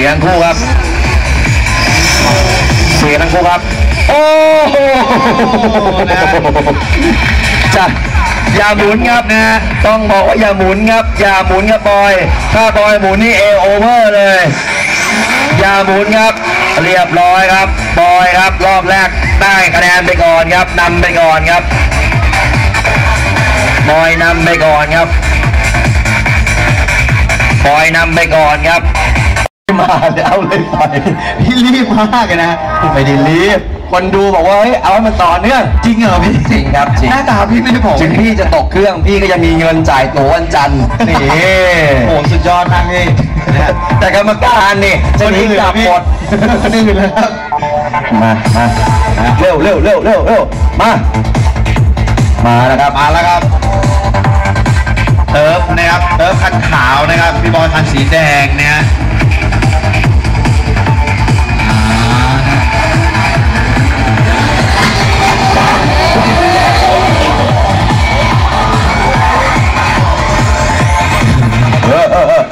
สียทั้งคู่ครับ เสียทั้งคู่ครับ โอ้โหจ้ะอย่าหมุนครับนะ ต้องบอกว่าอย่าหมุนครับ อย่าหมุนครับบอย ถ้าบอยหมุนนี่เอโอเวอร์เลย อย่าหมุนครับ เรียบร้อยครับ บอยครับ รอบแรกได้คะแนนไปก่อนครับนำไปก่อนครับ บอยนำไปก่อนครับบอยนำไปก่อนครับ มาเลยเอาเลยไปพี่รีบมากเลยนะไม่ได้รีบคนดูบอกว่าเฮ้ยเอาให้มันต่อเนื่องจริงเหรอพี่จริงครับจริงหน้าตาพี่ไม่ได้บอกถึงพี่จะตกเครื่องพี่ก็ยังมีเงินจ่ายตั๋ววันจันทร์นี่โอ้สุดยอดมากพี่นะฮะแต่กรรมการนี่จะหนีกลับหมดคนอื่นเลยครับมามาเร็วเร็วเร็วเร็วเร็วมามาแล้วครับมาแล้วครับเติร์ฟนะครับเติร์ฟคันขาวนะครับพี่บอยคันสีแดงเนี่ย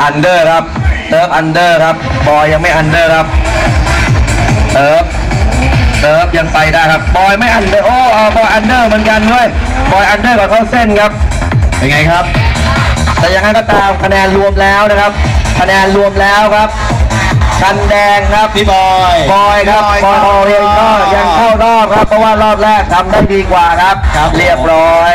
ออเอออันเดอร์ครับเติร์ฟอันเดอร์ครับบอยยังไม่อันเดอร์ครับเติร์ฟเติร์ฟยังไปได้ครับบอยไม่อันเดอร์โอ้เอาบอยอันเดอร์เหมือนกันด้วยบอยอันเดอร์กับเข้าเส้นครับเป็นไงครับ แต่ยังไงก็ตามคะแนนรวมแล้วนะครับ คะแนนรวมแล้วครับคันแดงครับพี่บอยบอยครับบอยโอเรียนก็ยังเข้ารอบครับเพราะว่ารอบแรกทำได้ดีกว่าครับครับเรียบร้อย